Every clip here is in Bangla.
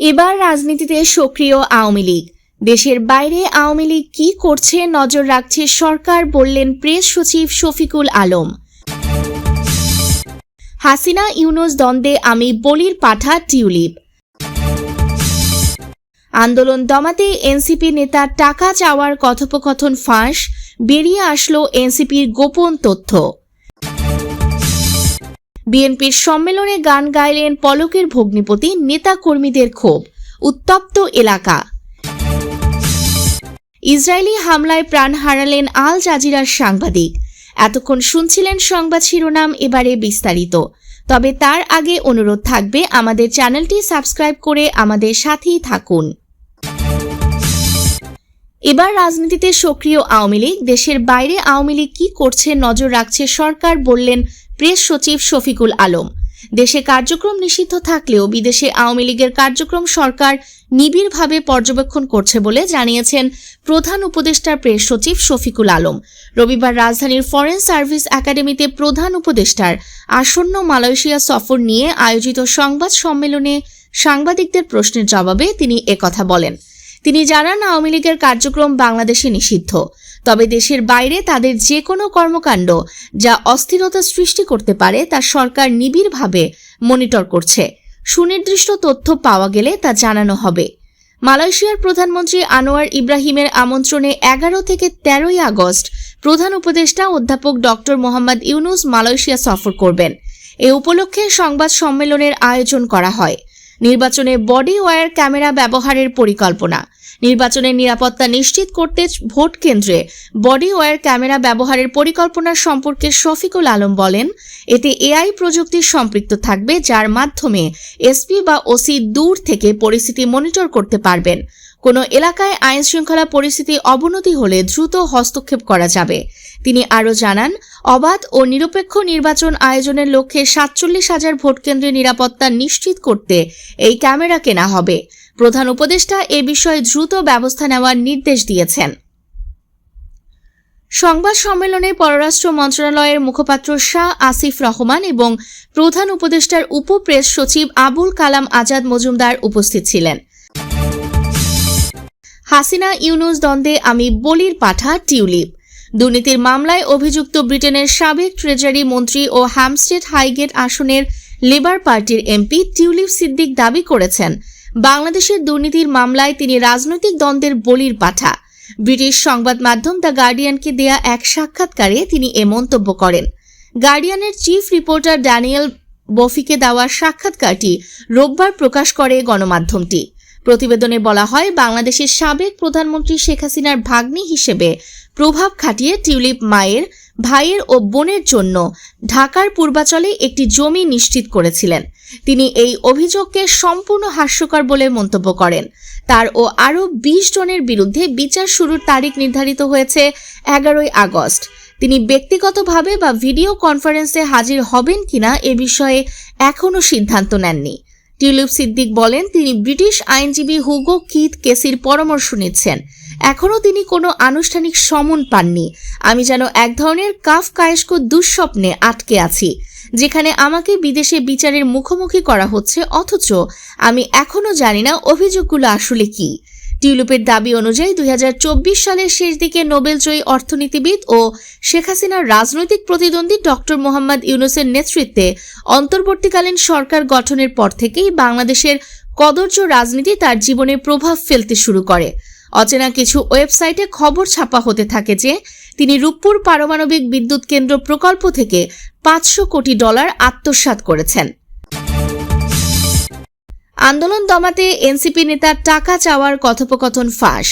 এবার রাজনীতিতে সক্রিয় আওয়ামী লীগ। দেশের বাইরে আওয়ামী লীগ কি করছে নজর রাখছে সরকার বললেন প্রেস সচিব শফিকুল আলম। হাসিনা ইউনুস দ্বন্দ্বে আমি বলির পাঠা টিউলিপ। আন্দোলন দমাতে এনসিপি নেতা টাকা চাওয়ার কথোপকথন ফাঁস, বেরিয়ে আসলো এনসিপির গোপন তথ্য। বিএনপির সম্মেলনে গান গাইলেন পলকের ভগ্নিপতি নেতা কর্মীদের ক্ষোভ, উত্তপ্ত এলাকা। ইসরায়েলি হামলায় প্রাণ হারালেন আল জাজিরার সাংবাদিক। এতক্ষণ শুনছিলেন সংবাদ শিরোনাম, এবারে বিস্তারিত। তবে তার আগে অনুরোধ থাকবে আমাদের চ্যানেলটি সাবস্ক্রাইব করে আমাদের সাথেই থাকুন। এবার রাজনীতিতে সক্রিয় আওয়ামী লীগ, দেশের বাইরে আওয়ামী লীগ কি করছে নজর রাখছে সরকার বললেন প্রেস সচিব শফিকুল আলম। দেশে কার্যক্রম নিষিদ্ধ থাকলেও বিদেশে আওয়ামী লীগের কার্যক্রম সরকার নিবিড়ভাবে পর্যবেক্ষণ করছে বলে জানিয়েছেন প্রধান উপদেষ্টার প্রেস সচিব শফিকুল আলম। রবিবার রাজধানীর ফরেন সার্ভিস একাডেমিতে প্রধান উপদেষ্টার আসন্ন মালয়েশিয়া সফর নিয়ে আয়োজিত সংবাদ সম্মেলনে সাংবাদিকদের প্রশ্নের জবাবে তিনি একথা বলেন। তিনি জানান, আওয়ামী লীগের কার্যক্রম বাংলাদেশে নিষিদ্ধ। তবে দেশের বাইরে তাদের যে কোনো কর্মকাণ্ড যা অস্থিরতা সৃষ্টি করতে পারে তা সরকার নিবিড়ভাবে মনিটর করছে। সুনির্দিষ্ট তথ্য পাওয়া গেলে তা জানানো হবে। মালয়েশিয়ার প্রধানমন্ত্রী আনোয়ার ইব্রাহিমের আমন্ত্রণে এগারো থেকে তেরোই আগস্ট প্রধান উপদেষ্টা অধ্যাপক ডক্টর মোহাম্মদ ইউনুস মালয়েশিয়া সফর করবেন। এ উপলক্ষে সংবাদ সম্মেলনের আয়োজন করা হয়। নির্বাচনে বডি ওয়্যার ক্যামেরা ব্যবহারের পরিকল্পনা। নির্বাচনের নিরাপত্তা নিশ্চিত করতে ভোট কেন্দ্রে বডি ওয়্যার ক্যামেরা ব্যবহারের পরিকল্পনা সম্পর্কে শফিকুল আলম বলেন, এতে এআই প্রযুক্তি সম্পৃক্ত থাকবে, যার মাধ্যমে এসপি বা ওসি দূর থেকে পরিস্থিতি মনিটর করতে পারবেন। কোনো এলাকায় আইন শৃঙ্খলা পরিস্থিতি অবনতি হলে দ্রুত হস্তক্ষেপ করা যাবে। তিনি আরও জানান, অবাধ ও নিরপেক্ষ নির্বাচন আয়োজনের লক্ষ্যে সাতচল্লিশ হাজার ভোটকেন্দ্রের নিরাপত্তা নিশ্চিত করতে এই ক্যামেরা কেনা হবে। প্রধান উপদেষ্টা এ বিষয়ে দ্রুত ব্যবস্থা নেওয়ার নির্দেশ দিয়েছেন। সংবাদ সম্মেলনে পররাষ্ট্র মন্ত্রণালয়ের মুখপাত্র শাহ আসিফ রহমান এবং প্রধান উপদেষ্টার উপ প্রেস সচিব আবুল কালাম আজাদ মজুমদার উপস্থিত ছিলেন। হাসিনা ইউনুস দ্বন্দ্বে আমি বলির পাঠা টিউলিপ। দুর্নীতির মামলায় অভিযুক্ত ব্রিটেনের সাবেক ট্রেজারি মন্ত্রী ও হ্যামস্টেড হাইগেট আসনের লেবার পার্টির এমপি টিউলিপ সিদ্দিক দাবি করেছেন। বাংলাদেশের দুর্নীতির মামলায় তিনি রাজনৈতিক দ্বন্দ্বের বলির পাঠা। ব্রিটিশ সংবাদ মাধ্যম দ্য গার্ডিয়ানকে দেয়া এক সাক্ষাৎকারে তিনি এ মন্তব্য করেন। গার্ডিয়ানের চিফ রিপোর্টার ড্যানিয়েল বফিকে দেওয়া সাক্ষাৎকারটি রোববার প্রকাশ করে গণমাধ্যমটি। প্রতিবেদনে বলা হয়, বাংলাদেশের সাবেক প্রধানমন্ত্রী শেখ হাসিনার ভাগ্নি হিসেবে প্রভাব খাটিয়ে টিউলিপ মায়ের ভাইয়ের ও বোনের জন্য ঢাকার পূর্বাচলে একটি জমি নিশ্চিত করেছিলেন। তিনি এই অভিযোগকে সম্পূর্ণ হাস্যকর বলে মন্তব্য করেন। তার ও আরও বিশ জনের বিরুদ্ধে বিচার শুরুর তারিখ নির্ধারিত হয়েছে এগারোই আগস্ট। তিনি ব্যক্তিগতভাবে বা ভিডিও কনফারেন্সে হাজির হবেন কিনা এ বিষয়ে এখনও সিদ্ধান্ত নেননি। টিউলিপ সিদ্দিক বলেন, তিনি ব্রিটিশ আইনজীবী হুগো কিথ কেসির পরামর্শ নিচ্ছেন। এখনও তিনি কোনো আনুষ্ঠানিক সমন পাননি। আমি যেন এক ধরনের কাফ কায়েস্ক দুঃস্বপ্নে আটকে আছি, যেখানে আমাকে বিদেশে বিচারের মুখোমুখি করা হচ্ছে, অথচ আমি এখনও জানি না অভিযোগগুলো আসলে কি। টিউলিপের দাবি অনুযায়ী দু হাজার চব্বিশ সালের শেষ দিকে নোবেলজয়ী অর্থনীতিবিদ ও শেখ হাসিনার রাজনৈতিক প্রতিদ্বন্দ্বী ডক্টর মোহাম্মদ ইউনুসের নেতৃত্বে অন্তর্বর্তীকালীন সরকার গঠনের পর থেকেই বাংলাদেশের কদর্য রাজনীতি তার জীবনে প্রভাব ফেলতে শুরু করে। অচেনা কিছু ওয়েবসাইটে খবর ছাপা হতে থাকে যে, তিনি রূপপুর পারমাণবিক বিদ্যুৎ কেন্দ্র প্রকল্প থেকে পাঁচশো কোটি ডলার আত্মসাৎ করেছেন। আন্দোলন দমাতে এনসিপি নেতার টাকা চাওয়ার কথোপকথন ফাঁস।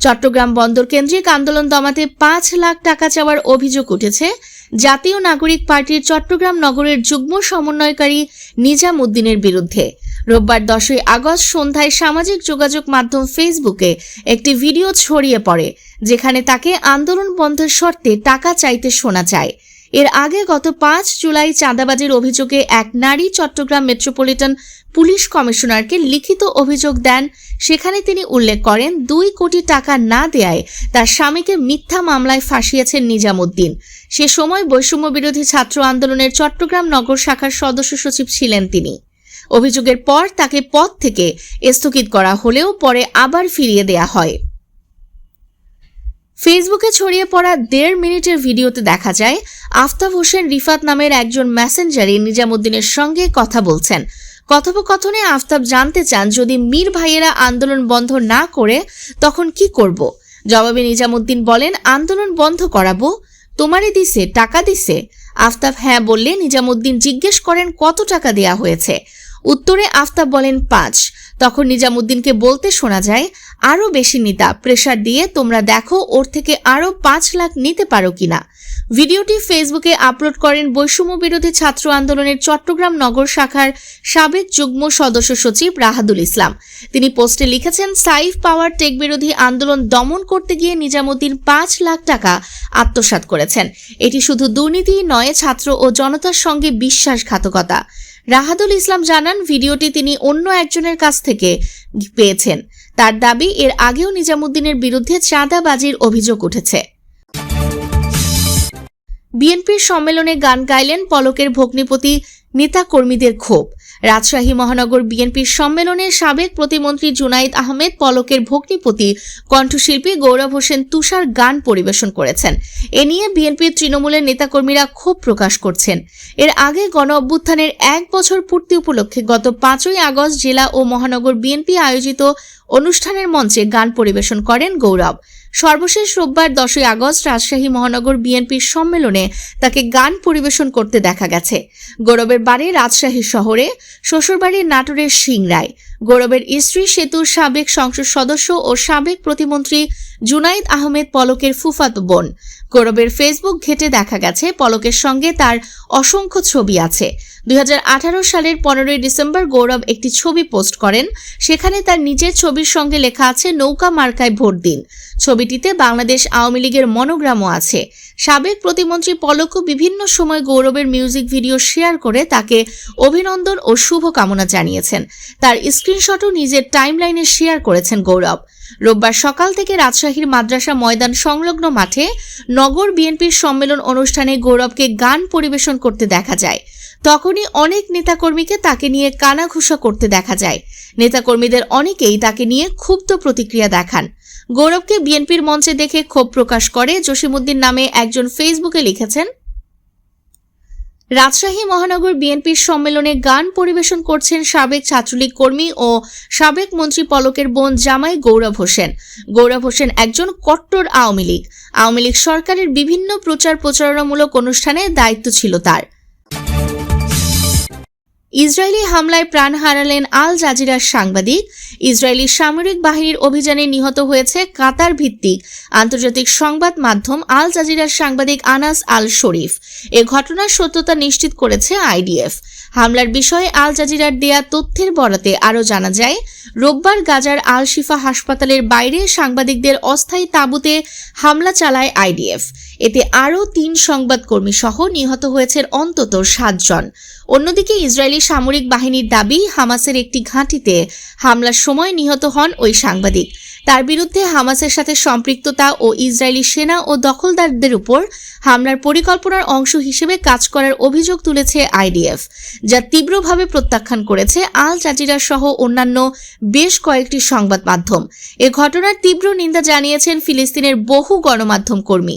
চট্টগ্রাম বন্দর কেন্দ্রিক আন্দোলন দমাতে পাঁচ লাখ টাকা চাওয়ার অভিযোগ উঠেছে। জাতীয় নাগরিক পার্টির চট্টগ্রাম নগরের যুগ্ম সমন্বয়কারী নিজাম উদ্দিনের বিরুদ্ধে। রোববার দশই আগস্ট সন্ধ্যায় সামাজিক যোগাযোগ মাধ্যম ফেসবুকে একটি ভিডিও ছড়িয়ে পড়ে, যেখানে তাকে আন্দোলন বন্ধের শর্তে টাকা চাইতে শোনা যায়। এর আগে গত পাঁচ জুলাই চাঁদাবাজির অভিযোগে এক নারী চট্টগ্রাম মেট্রোপলিটন পুলিশ কমিশনারকে লিখিত অভিযোগ দেন। সেখানে তিনি উল্লেখ করেন, দুই কোটি টাকা না দেয়ায় তার স্বামীকে মিথ্যা মামলায় ফাঁসিয়েছেন নিজামুদ্দিন। সে সময় বৈষম্য বিরোধী ছাত্র আন্দোলনের চট্টগ্রাম নগর শাখার সদস্য সচিব ছিলেন তিনি। অভিযোগের পর তাকে পদ থেকে স্থগিত করা হলেও পরে আবার ফিরিয়ে দেয়া হয়। ফেসবুকে ছড়িয়ে পড়া দেড় মিনিটের ভিডিওতে দেখা যায়, আফতাব হোসেন রিফাত নামের একজন মেসেঞ্জারে নিজামুদ্দিনের সঙ্গে কথা বলছেন। কথোপকথনে আফতাব জানতে চান, যদি মীর ভাইয়েরা আন্দোলন বন্ধ না করে, তখন কি করব? জবাবে নিজামুদ্দিন বলেন, আন্দোলন বন্ধ করাবো তোমারে দিছে, টাকা দিছে? আফতাব হ্যাঁ বললে নিজামুদ্দিন জিজ্ঞেস করেন, কত টাকা দেয়া হয়েছে? উত্তরে আফতাব বলেন, পাঁচ। তখন নিজামুদ্দিনকে বলতে শোনা যায় আরও বেশি নিতা, প্রেশার দিয়ে তোমরা দেখো ওর থেকে আরও পাঁচ লাখ নিতে পারো কিনা। ভিডিওটি ফেসবুকে আপলোড করেন বৈষম্য বিরোধী ছাত্র আন্দোলনের চট্টগ্রাম নগর শাখার সাবেক যুগ্ম সদস্য সচিব রাহাদুল ইসলাম। তিনি পোস্টে লিখেছেন, সাইফ পাওয়ার টেক বিরোধী আন্দোলন দমন করতে গিয়ে নিজামুদ্দিন পাঁচ লাখ টাকা আত্মসাৎ করেছেন। এটি শুধু দুর্নীতি নয়, ছাত্র ও জনতার সঙ্গে বিশ্বাসঘাতকতা। রাহাদুল ইসলাম জানান, ভিডিওটি তিনি অন্য একজনের কাছ থেকে পেয়েছেন। তার দাবি, এর আগেও নিজামুদ্দিনের বিরুদ্ধে চাঁদাবাজির অভিযোগ উঠেছে। বিএনপির সম্মেলনে গান গাইলেন পলকের ভগ্নিপতি নেতাকর্মীদের ক্ষোভ। রাজশাহী মহানগর বিএনপির সম্মেলনে সাবেক প্রতিমন্ত্রী জুনাইদ আহমেদ পলকের ভগ্নিপতি কণ্ঠশিল্পী গৌরব হোসেন তুষার গান পরিবেশন করেছেন। এ নিয়ে বিএনপির তৃণমূলের নেতাকর্মীরা ক্ষোভ প্রকাশ করছেন। এর আগে গণ অভ্যুত্থানের এক বছর পূর্তি উপলক্ষে গত পাঁচই আগস্ট জেলা ও মহানগর বিএনপি আয়োজিত অনুষ্ঠানের মঞ্চে গান পরিবেশন করেন গৌরব। সর্বশেষ রোববার দশই আগস্ট রাজশাহী মহানগর বিএনপির সম্মেলনে তাকে গান পরিবেশন করতে দেখা গেছে। গৌরবের বাড়ি রাজশাহী শহরে শ্বশুরবাড়ির নাটোরের সিংরায় গৌরবের স্ত্রী সেতুর সাবেক সংসদ সদস্য ও সাবেক প্রতিমন্ত্রী জুনাইদ আহমেদ পলকের ফুফাতো বোন। গৌরবের ফেসবুক ঘেটে দেখা গেছে, পলকের সঙ্গে তার অসংখ্য ছবি আছে। দুই হাজার আঠারো সালের পনেরোই ডিসেম্বর গৌরব একটি ছবি পোস্ট করেন, সেখানে তার নিজের ছবির সঙ্গে লেখা আছে, নৌকা মার্কায় ভোট দিন। ছবিটিতে বাংলাদেশ আওয়ামী লীগের মনোগ্রামও আছে। সাবেক প্রতিমন্ত্রী পলকও বিভিন্ন সময় গৌরবের মিউজিক ভিডিও শেয়ার করে তাকে অভিনন্দন ও শুভকামনা জানিয়েছেন। তার স্ক্রিনশটও নিজের টাইমলাইনে শেয়ার করেছেন গৌরব। রোববার সকাল থেকে রাজশাহীর মাদ্রাসা ময়দান সংলগ্ন মাঠে নগর বিএনপির সম্মেলন অনুষ্ঠানে গৌরবকে গান পরিবেশন করতে দেখা যায়। তখনই অনেক নেতাকর্মীকে তাকে নিয়ে কানাঘুষা করতে দেখা যায়। নেতাকর্মীদের অনেকেই তাকে নিয়ে ক্ষুব্ধ প্রতিক্রিয়া দেখান। গৌরবকে বিএনপির মঞ্চে দেখে ক্ষোভ প্রকাশ করে। জসিমুদ্দিন নামে একজন ফেসবুকে লিখেছেন, রাজশাহী মহানগর বিএনপির সম্মেলনে গান পরিবেশন করছেন সাবেক ছাত্রলীগ কর্মী ও সাবেক মন্ত্রী পলকের বোন জামাই গৌরব হোসেন। গৌরব হোসেন একজন কট্টর আওয়ামী লীগ। আওয়ামী লীগ সরকারের বিভিন্ন প্রচার প্রচারণামূলক অনুষ্ঠানে দায়িত্ব ছিল তার। ইসরায়েলি হামলায় প্রাণ হারালেন আল জাজিরার সাংবাদিক। ইসরায়েলি সামরিক বাহিনীর অভিযানে নিহত হয়েছে কাতার ভিত্তিক আন্তর্জাতিক সংবাদ মাধ্যম আল জাজিরার সাংবাদিক আনাস আল শরীফ। এ ঘটনার সত্যতা নিশ্চিত করেছে আইডিএফ। হামলার বিষয়ে আল জাজিরার দেয়া তথ্যের বরাতে আরও জানা যায়, রোববার গাজার আল শিফা হাসপাতালের বাইরে সাংবাদিকদের অস্থায়ী তাঁবুতে হামলা চালায় আইডিএফ। এতে আরও তিন সংবাদকর্মী সহ নিহত হয়েছে অন্তত সাতজন। অন্যদিকে ইসরায়েলি সামরিক বাহিনীর দাবি, হামাসের একটি ঘাঁটিতে হামলার সময় নিহত হন ওই সাংবাদিক। তার বিরুদ্ধে হামাসের সাথে সম্পৃক্ততা ও ইসরায়েলি সেনা ও দখলদারদের উপর হামলার পরিকল্পনার অংশ হিসেবে কাজ করার অভিযোগ তুলেছে আইডিএফ, যা তীব্রভাবে প্রত্যাখ্যান করেছে আল জাজিরা সহ অন্যান্য বেশ কয়েকটি সংবাদ মাধ্যম। এ ঘটনার তীব্র নিন্দা জানিয়েছেন ফিলিস্তিনের বহু গণমাধ্যম কর্মী।